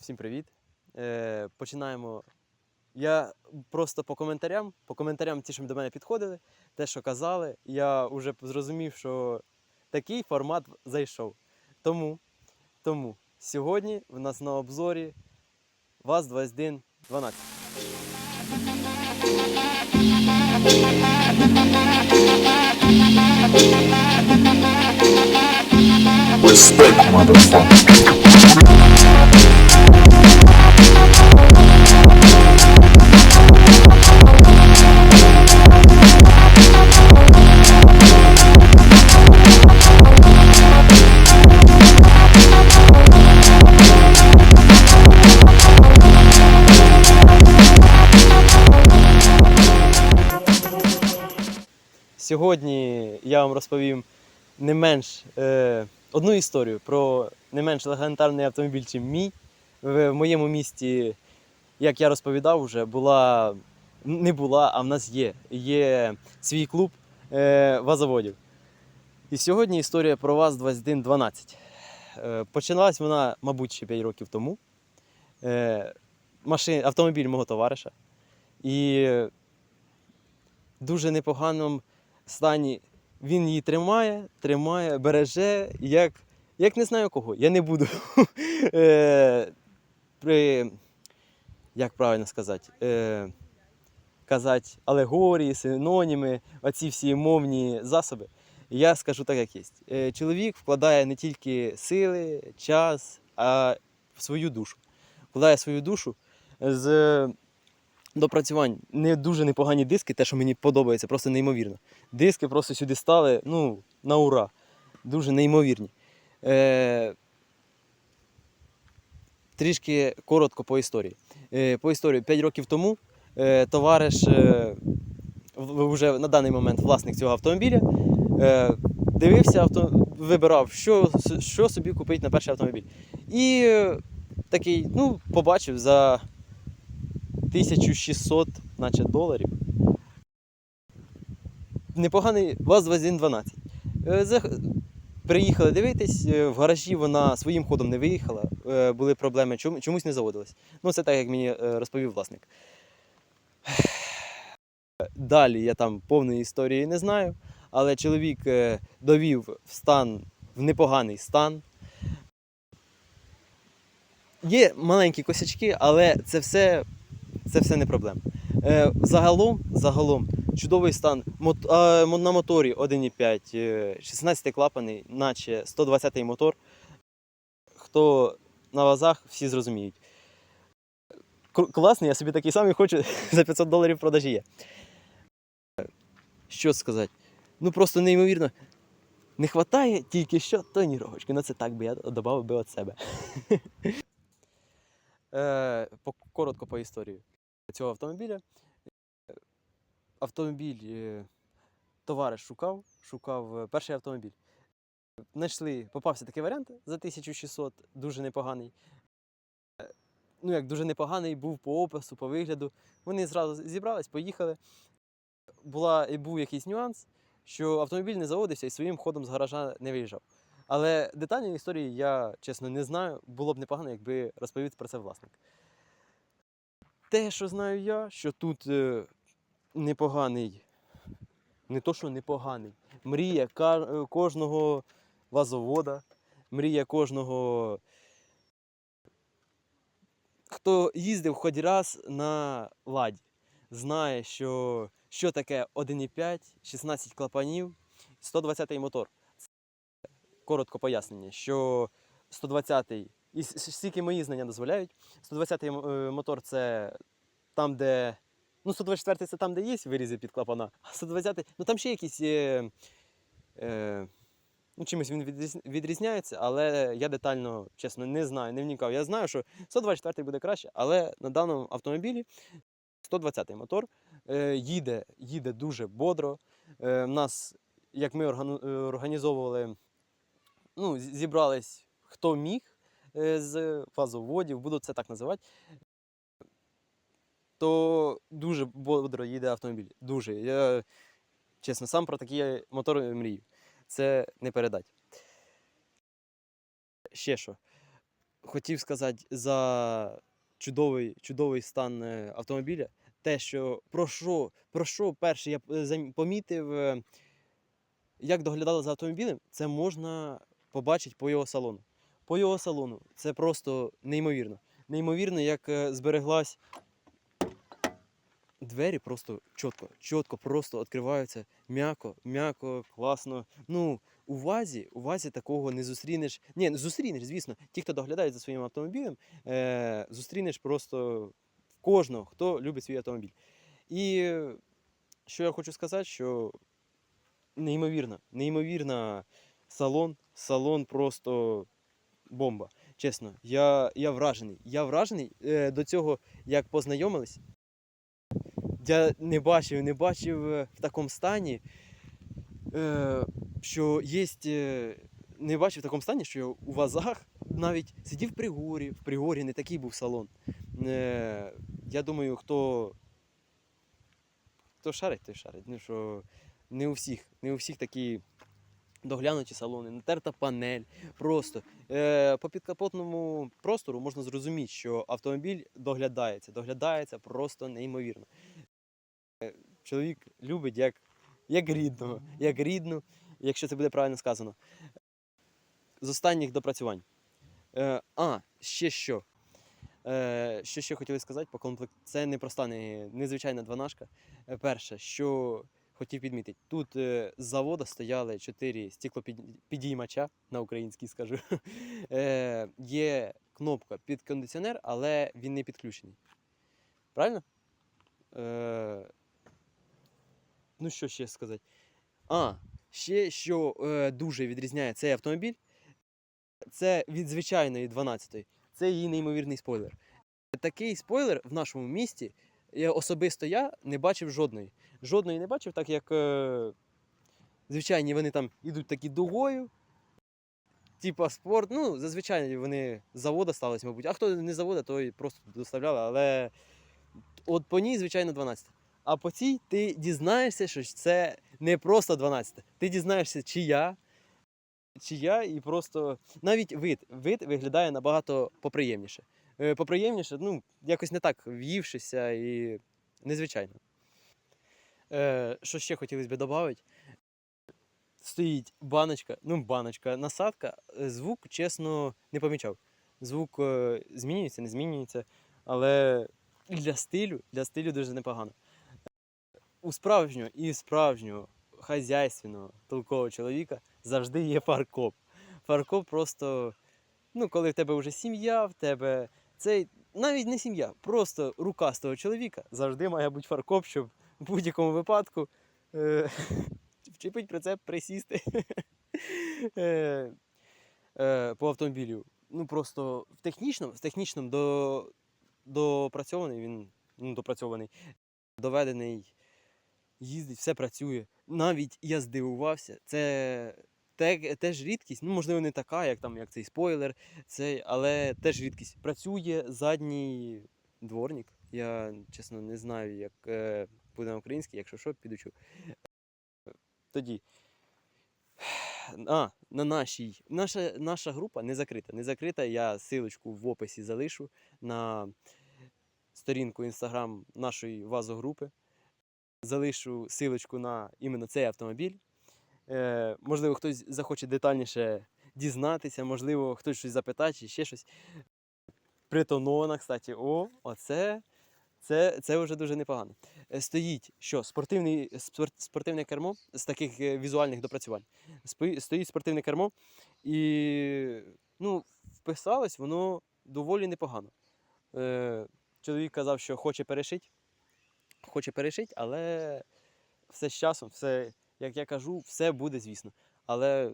Всім привіт. Е, починаємо. Я просто по коментарям, по коментарям, ті, що до мене підходили, те, що казали, я вже зрозумів, що такий формат зайшов. Тому, тому сьогодні в нас на обзорі ВАЗ-2112. Respect, motherfucker. Сьогодні я вам розповім не менш е, одну історію про не менш легендарний автомобіль, чим мій. В, моєму місті, як я розповідав, вже була не була, а в нас є. Є свій клуб е, вазоводів. І сьогодні історія про ВАЗ 2112. Е, починалась вона, мабуть, ще 5 років тому. Е, машин, автомобіль мого товариша. І в дуже непоганому стані він її тримає, тримає, береже, як, як не знаю кого. Я не буду е, при, як правильно сказати, е, казати алегорії, синоніми, оці всі мовні засоби. Я скажу так, як є. Е, чоловік вкладає не тільки сили, час, а в свою душу. Вкладає свою душу з допрацювань. Не дуже непогані диски, те, що мені подобається, просто неймовірно. Диски просто сюди стали, ну, на ура. Дуже неймовірні. Е, трішки коротко по історії. Е, по історії 5 років тому е, товариш, е, вже на даний момент власник цього автомобіля, дивився, авто, вибирав, що, що собі купити на перший автомобіль. І такий, ну, побачив за 1600 наче, доларів. Непоганий ВАЗ-2112. Е, зах- Приїхали дивитись, е, в гаражі вона своїм ходом не виїхала, е, були проблеми, чомусь не заводилась. Ну, це так, як мені е, розповів власник. Далі я там повної історії не знаю, але чоловік довів в стан, в непоганий стан. Є маленькі косячки, але це все, це все не проблема. Загалом, загалом, чудовий стан. На моторі 1,5, е, 16 клапаний, наче 120-й мотор. Хто на вазах, всі зрозуміють. Класний, я собі такий самий хочу за 500 доларів продажі є. Що сказати? Ну просто неймовірно. Не вистачає тільки що тоніровочки. Ну це так би я додав би від себе. Е, коротко по історії цього автомобіля. Автомобіль е, товариш шукав, шукав е, перший автомобіль. Знайшли, попався такий варіант за 1600, дуже непоганий. Е, Ну, як дуже непоганий, був по опису, по вигляду. Вони зразу зібрались, поїхали. Була, і був якийсь нюанс, що автомобіль не заводився і своїм ходом з гаража не виїжджав. Але детальної історії я, чесно, не знаю. Було б непогано, якби розповів про це власник. Те, що знаю я, що тут непоганий, не то, що непоганий, мрія кожного вазовода, мрія кожного, хто їздив хоч раз на ладі, знає, що, що таке 1,5, 16 клапанів, 120 мотор Це коротко пояснення, що 120-й, і с- с- скільки мої знання дозволяють, 120-й е, мотор це там, де. Ну, 124-й це там, де є вирізи під клапана, а 120-й, ну там ще якісь. Е, е, ну, чимось він відрізняється, але я детально, чесно, не знаю, не вникав. Я знаю, що 124-й буде краще, але на даному автомобілі 120-й мотор е, їде, їде дуже бодро. Е, в нас, як ми е, організовували ну, зібрались хто міг е, з фазоводів, буду це так називати, то дуже бодро їде автомобіль. Дуже. Я, чесно, сам про такі мотори мрію. Це не передать. Ще що. хотів сказати за чудовий, чудовий стан е, автомобіля. Те, що про що, про що перше я е, помітив, е, як доглядали за автомобілем, це можна побачити по його салону. По його салону це просто неймовірно. Неймовірно, як збереглась двері просто чітко, чітко, просто відкриваються м'яко, м'яко, класно. Ну, у вазі, у вазі такого не зустрінеш. Ні, зустрінеш, звісно. Ті, хто доглядають за своїм автомобілем, е, зустрінеш просто кожного, хто любить свій автомобіль. І що я хочу сказати, що неймовірно, неймовірно салон, салон просто бомба. Чесно, я, я вражений. Я вражений е, до цього, як познайомились. Я не бачив, не бачив е, в такому стані, е, що є. Не бачив в такому стані, що у вазах навіть сидів в Пригорі. В Пригорі не такий був салон. Е, я думаю, хто, хто шарить, той шарить. Ну, що не у всіх, не у всіх такі доглянуті салони, натерта панель. Просто е, по підкапотному простору можна зрозуміти, що автомобіль доглядається, доглядається просто неймовірно. Чоловік любить як, як рідного, як рідну, якщо це буде правильно сказано. З останніх допрацювань. Е, а, ще що. Е, що ще хотіли сказати по комплект... Це не проста, не, незвичайна дванашка. Е, перше, що хотів підмітити, тут з заводу стояли чотири стеклопідіймача, на українській скажу. Є кнопка під кондиціонер, але він не підключений. Правильно? Ну, що ще сказати? А, ще що е, дуже відрізняє цей автомобіль, це від звичайної 12-ї. Це її неймовірний спойлер. Такий спойлер в нашому місті я, особисто я не бачив жодної. Жодної не бачив, так як е, звичайні вони там ідуть такі дугою. Типа спорт, ну, зазвичай вони з завода сталися, мабуть. А хто не завода, той просто доставляли. Але от по ній, звичайно, 12. А по цій ти дізнаєшся, що це не просто 12. Ти дізнаєшся, чия, чия, і просто навіть вид, вид виглядає набагато поприємніше. Е, Поприємніше, ну, якось не так в'ївшися і незвичайно. Е, що ще хотілося б додати? Стоїть баночка, ну, баночка, насадка. Е, Звук, чесно, не помічав. Звук е, змінюється, не змінюється, але для стилю, для стилю дуже непогано. У справжнього і справжнього хазяйственного толкового чоловіка завжди є фаркоп. Фаркоп просто, ну, коли в тебе вже сім'я, в тебе цей навіть не сім'я, просто рукастого чоловіка завжди має бути фаркоп, щоб в будь-якому випадку е, вчепить прицеп, присісти е, е, по автомобілю. Ну просто в технічному, в технічному до, допрацьований він, ну, допрацьований, доведений, їздить, все працює. Навіть я здивувався, це те, теж рідкість, ну можливо, не така, як там як цей спойлер, цей, але теж рідкість. Працює задній дворник. Я чесно не знаю, як е, буде на українській, якщо що, підучу. Тоді. А, на нашій. Наша, наша група не закрита. Не закрита. Я силочку в описі залишу на сторінку інстаграм нашої вазогрупи. Залишу силочку на іменно цей автомобіль. Е, можливо, хтось захоче детальніше дізнатися, можливо, хтось щось запитає чи ще щось. Притонована, кстати, о, оце. Це, це вже дуже непогано. Е, Стоїть що? Спортивний, спор- спортивне кермо з таких е, візуальних допрацювань. Стоїть спортивне кермо, і ну, вписалось воно доволі непогано. Е, чоловік казав, що хоче перешити. Хоче перешити, але все з часом, все, як я кажу, все буде, звісно. Але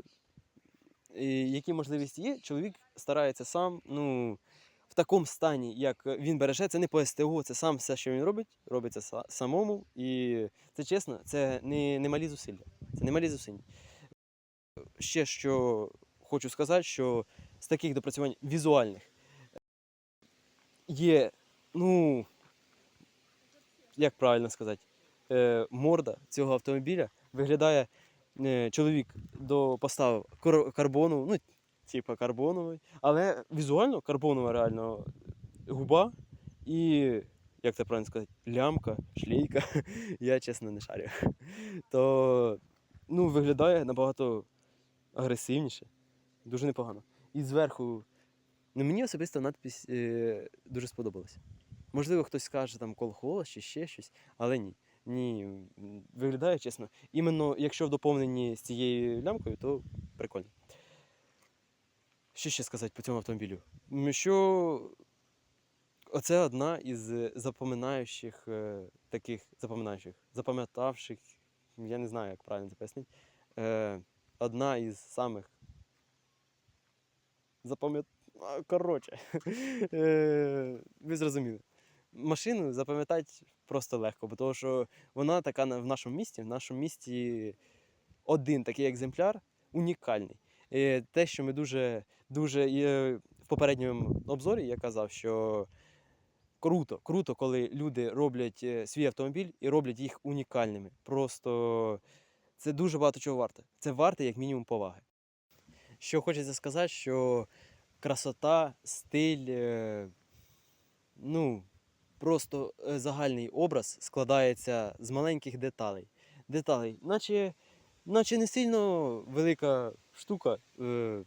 е, які можливості є, чоловік старається сам, ну, в такому стані, як він береже, це не по СТО, це сам все, що він робить, робиться самому. І це чесно, це не, не малі зусилля. Це не малі зусилля. Ще що хочу сказати, що з таких допрацювань візуальних є, ну, як правильно сказати, е, морда цього автомобіля виглядає. е, Чоловік до поставив кар- карбону, ну, типа карбоновий. Але візуально карбонова реально губа і, як це правильно сказати, лямка, шлейка. Я чесно не шарю. То ну, виглядає набагато агресивніше. Дуже непогано. І зверху. Ну, мені особисто надпись е, дуже сподобалася. Можливо, хтось скаже там колхоз чи ще щось, але ні. Ні, виглядає чесно. Іменно якщо в доповненні з цією лямкою, то прикольно. Що ще сказати по цьому автомобілю? Що оце одна із запоминаючих е, таких запоминаючих, запам'ятавших, я не знаю, як правильно це пояснити. Е, одна із самих запам'ят... Коротше, е, ви зрозуміли. Машину запам'ятати просто легко, бо того, що вона така в нашому місті. В нашому місті один такий екземпляр унікальний. Е, Те, що ми дуже, дуже і, е, в попередньому обзорі я казав, що круто, круто, коли люди роблять е, свій автомобіль і роблять їх унікальними. Просто це дуже багато чого варте. Це варте як мінімум поваги. Що хочеться сказати, що красота, стиль, е, ну, просто е, загальний образ складається з маленьких деталей. Деталей, наче, наче не сильно велика штука, е,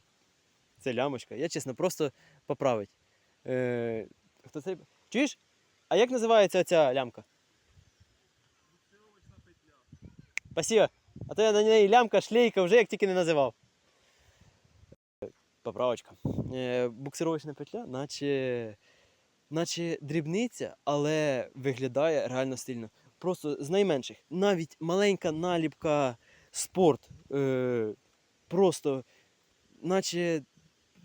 це лямочка. Я чесно, просто поправить. Е, хто це? Чуєш? А як називається ця лямка? Спасибо. А то я на неї лямка, шлейка, вже як тільки не називав. Поправочка. Е, буксировочна петля, наче, наче дрібниця, але виглядає реально стильно. Просто з найменших. Навіть маленька наліпка спорт. Е, просто, наче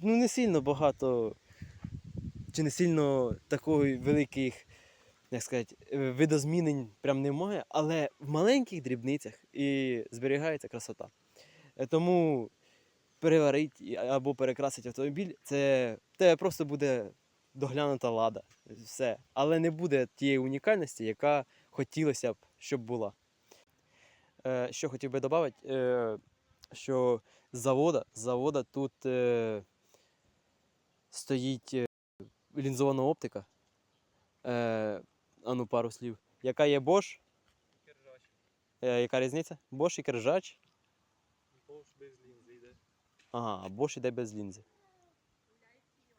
ну, не сильно багато, чи не сильно такої великих, як сказати, е, видозмінень прям немає, але в маленьких дрібницях і зберігається красота. Е, Тому переварити або перекрасити автомобіль, це тебе просто буде доглянута лада. Все. Але не буде тієї унікальності, яка хотілося б, щоб була. Е, що хотів би додати, е, що з завода, з завода тут е, стоїть е, лінзована оптика. Е, а ну пару слів. Яка є Bosch? Кержач. Е, яка різниця? Bosch і Кержач. Повш без лінзи йде. Ага, Bosch іде без лінзи.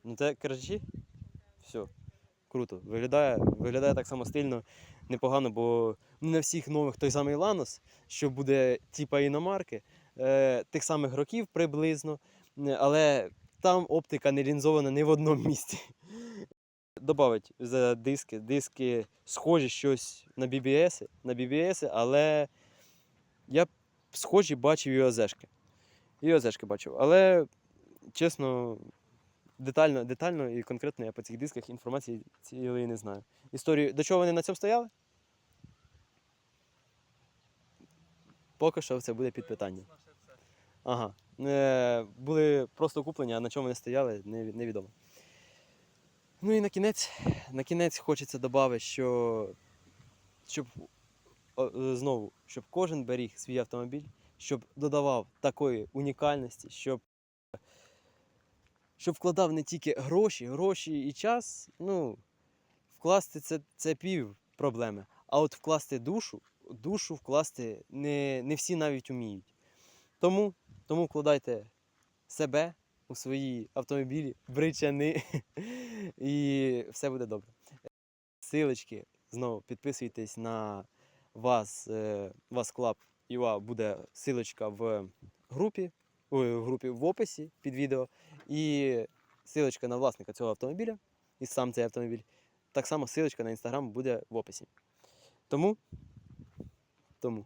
Ну це Кержачі? Все. Круто. Виглядає, виглядає так само стильно, непогано, бо не на всіх нових той самий Ланос, що буде типа іномарки, е, тих самих років приблизно, але там оптика не лінзована ні в одному місці. Добавить за диски. Диски схожі щось на BBS, на BBS, але я схожі бачив і ОЗшки. І ОЗшки бачив. Але чесно, детально, детально і конкретно я по цих дисках інформації цілої не знаю. Історію, до чого вони на цьому стояли? Поки що це буде під все. Ага. Е, були просто куплені, а на чому вони стояли, неві- невідомо. Ну і на кінець, на кінець хочеться додати, що щоб е, знову, щоб кожен беріг свій автомобіль, щоб додавав такої унікальності, щоб, щоб вкладав не тільки гроші, гроші і час. Ну, вкласти це, це пів проблеми. А от вкласти душу, душу вкласти не, не всі навіть вміють. Тому, тому вкладайте себе у свої автомобілі, бричани, і все буде добре. Силочки, знову підписуйтесь на вас, е, вас Клаб ЮА буде силочка в групі, в групі в описі під відео. І силочка на власника цього автомобіля, і сам цей автомобіль. Так само силочка на інстаграм буде в описі. Тому, тому,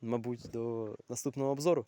мабуть, до наступного обзору.